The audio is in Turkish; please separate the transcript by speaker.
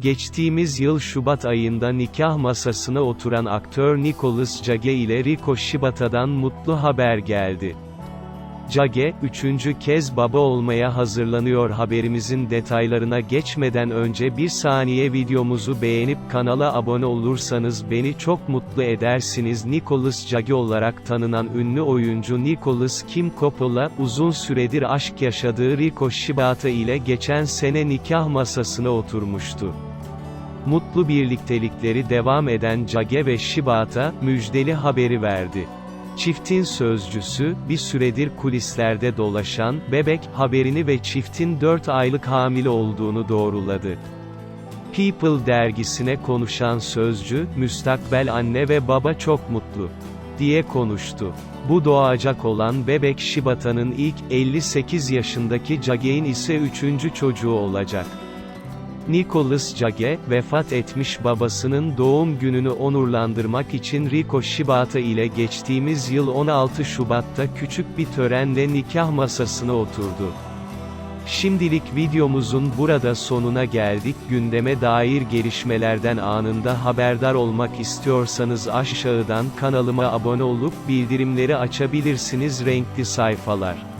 Speaker 1: Geçtiğimiz yıl Şubat ayında nikah masasına oturan aktör Nicholas Jage ile Rico Shibata'dan mutlu haber geldi. Jage, üçüncü kez baba olmaya hazırlanıyor haberimizin detaylarına geçmeden önce bir saniye videomuzu beğenip kanala abone olursanız beni çok mutlu edersiniz. Nicholas Jage olarak tanınan ünlü oyuncu Nicholas Kim Coppola, uzun süredir aşk yaşadığı Rico Shibata ile geçen sene nikah masasına oturmuştu. Mutlu birliktelikleri devam eden Jage ve Shibata, müjdeli haberi verdi. Çiftin sözcüsü, bir süredir kulislerde dolaşan, bebek, haberini ve çiftin 4 aylık hamile olduğunu doğruladı. People dergisine konuşan sözcü, müstakbel anne ve baba çok mutlu, diye konuştu. Bu doğacak olan bebek Shibata'nın ilk, 58 yaşındaki Jage'in ise üçüncü çocuğu olacak. Nicholas Jage, vefat etmiş babasının doğum gününü onurlandırmak için Rico Shibata ile geçtiğimiz yıl 16 Şubat'ta küçük bir törenle nikah masasına oturdu. Şimdilik videomuzun burada sonuna geldik. Gündeme dair gelişmelerden anında haberdar olmak istiyorsanız aşağıdan kanalıma abone olup bildirimleri açabilirsiniz renkli sayfalar.